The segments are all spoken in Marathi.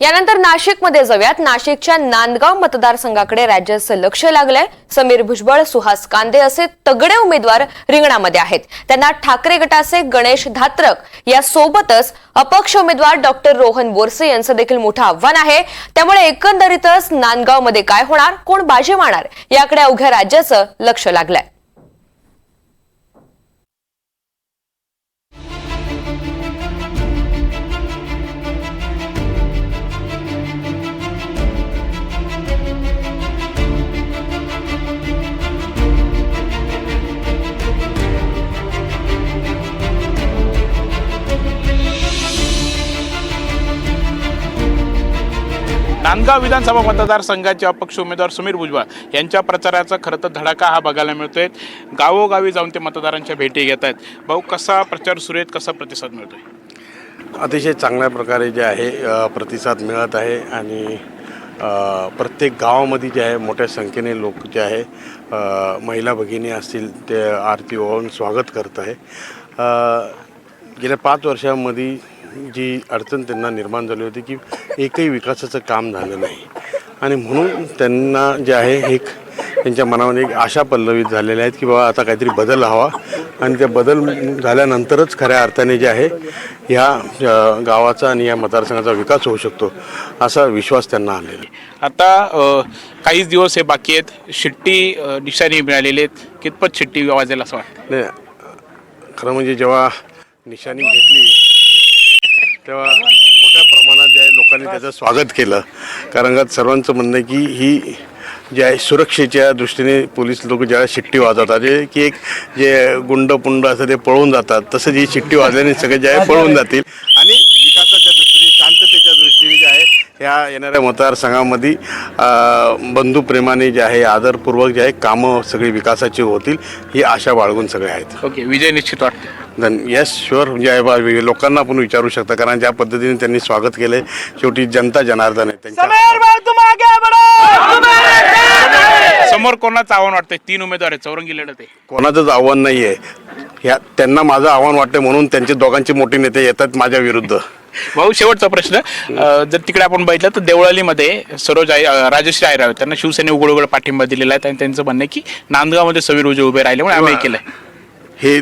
यानंतर नाशिकमध्ये जाऊयात. नाशिकच्या नांदगाव मतदारसंघाकडे राज्याचं लक्ष लागलंय. समीर भुजबळ सुहास कांदे असे तगडे उमेदवार रिंगणामध्ये आहेत. त्यांना ठाकरे गटाचे गणेश धात्रक या सोबतच अपक्ष उमेदवार डॉक्टर रोहन बोरसे यांचं देखील मोठं आव्हान आहे. त्यामुळे एकंदरीतच नांदगावमध्ये काय होणार कोण बाजी मारणार याकडे अवघ्या राज्याचं लक्ष लागलंय. नांदगाव विधानसभा मतदारसंघाचे अपक्ष उमेदवार सुमीर भुजबळ यांच्या प्रचाराचा खरं तर धडाका हा बघायला मिळतोय. गावोगावी जाऊन ते मतदारांच्या भेटी घेत आहेत. भाऊ कसा प्रचार सुरू आहेत कसा प्रतिसाद मिळतोय? अतिशय चांगल्या प्रकारे जे आहे प्रतिसाद मिळत आहे आणि प्रत्येक गावामध्ये जे आहे मोठ्या संख्येने लोक जे आहे महिला भगिनी असतील ते आरती ओळून स्वागत करत आहे. गेल्या पाच वर्षामध्ये जी अडचण त्यांना निर्माण झाली होती की एकही विकासाचं काम झालं नाही. आणि म्हणून त्यांना जे आहे एक त्यांच्या मनामध्ये एक आशा पल्लवित झालेल्या आहेत की बाबा आता काहीतरी बदल हवा. आणि त्या बदल झाल्यानंतरच खऱ्या अर्थाने जे आहे ह्या गावाचा आणि या मतदारसंघाचा विकास होऊ शकतो असा विश्वास त्यांना आलेला आहे. आता काहीच दिवस हे बाकी आहेत. शिट्टी निशाणी मिळालेली आहेत. कितपत शिट्टी वाजेल असं वाटतं? नाही खरं म्हणजे जेव्हा निशाणी तेव्हा मोठ्या प्रमाणात जे आहे लोकांनी त्याचं स्वागत केलं कारण का सर्वांचं म्हणणं आहे की ही जे आहे सुरक्षेच्या दृष्टीने पोलीस लोक ज्यावेळेस शिट्टी वाजवतात जे की एक जे गुंड पुंड असं ते पळून जातात तसं जी शिट्टी वाजल्याने सगळे जे आहे पळून जातील आणि विकासाच्या दृष्टीने शांततेच्या दृष्टीने जे आहे ह्या येणाऱ्या मतदारसंघामध्ये बंधुप्रेमाने जे आहे आदरपूर्वक जे आहे कामं सगळी विकासाची होतील ही आशा बाळगून सगळे आहेत. ओके विजय निश्चित वाटतं. धन येस शुअर म्हणजे आहे लोकांना आपण विचारू शकता कारण ज्या पद्धतीने त्यांनी स्वागत केले शेवटी जनता जनार्दन आहे त्यांच्यासमोर कोणाचं आव्हान वाटतंय? तीन उमेदवार आहेत चौरंगी लढत आहे. कोणाचंच आव्हान नाही आहे ह्या त्यांना माझं आव्हान वाटतं म्हणून त्यांचे दोघांचे मोठे नेते येतात माझ्या विरुद्ध. भाऊ शेवटचा प्रश्न. अ, जर तिकडे आपण बघितलं तर देवळालीमध्ये सरोज आई अ, राजश्री आयराव त्यांना शिवसेने उघड उघड पाठिंबा दिलेला आहे. आणि त्यांचं म्हणणं आहे की नांदगावमध्ये समीर उजे उभे राहिले म्हणून आम्ही हे केलंय. हे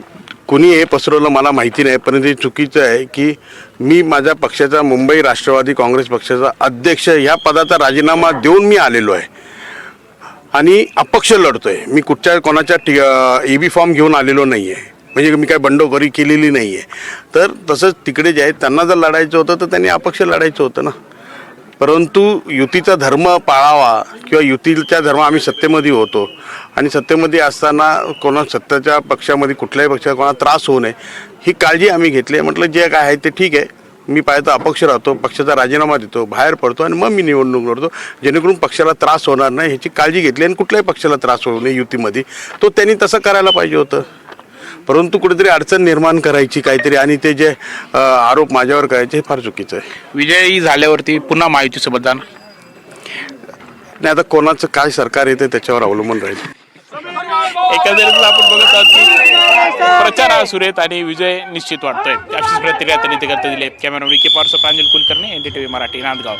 कुणी हे पसरवलं मला माहिती नाही पण ते चुकीचं आहे की मी माझ्या पक्षाचा मुंबई राष्ट्रवादी काँग्रेस पक्षाचा अध्यक्ष ह्या पदाचा राजीनामा देऊन मी आलेलो आहे. आणि अपक्ष लढतोय. मी कुठच्या कोणाच्या टी ई बी फॉर्म घेऊन आलेलो नाही आहे म्हणजे मी काय बंडोखोरी केलेली नाही आहे तर तसंच तिकडे जे आहे त्यांना जर लढायचं होतं तर त्यांनी अपक्ष लढायचं होतं ना. परंतु युतीचा धर्म पाळावा किंवा युतीच्या धर्म आम्ही सत्तेमध्ये होतो. आणि सत्तेमध्ये असताना कोणा सत्तेच्या पक्षामध्ये कुठल्याही पक्षाला कोणा त्रास होऊ नये ही काळजी आम्ही घेतली आहे. म्हटलं जे काय आहे ते ठीक आहे. मी पाहतो अपक्ष राहतो पक्षाचा राजीनामा देतो बाहेर पडतो आणि मग मी निवडणूक लढतो. जेणेकरून पक्षाला त्रास होणार नाही ह्याची काळजी घेतली आणि कुठल्याही पक्षाला त्रास होऊ नये युतीमध्ये. तो त्यांनी तसं करायला पाहिजे होतं. परंतु कुठेतरी अडचण निर्माण करायची काहीतरी आणि ते जे अ, आरोप माझ्यावर करायचे हे फार चुकीचं आहे. विजयी झाल्यावरती पुन्हा महायुतीसोबत जाणार नाही आता कोणाचं काय सरकार येते त्याच्यावर अवलंबून राहील. एकंदरीत आपण बघत आहोत की प्रचार हा सुरू आहेत आणि विजय निश्चित वाटतोय. अशीच प्रतिक्रिया त्यांनी ते करता दिली कॅमेरा विकी पार्स प्रांजल कुलकर्णी एनडीटीव्ही मराठी नांदगाव.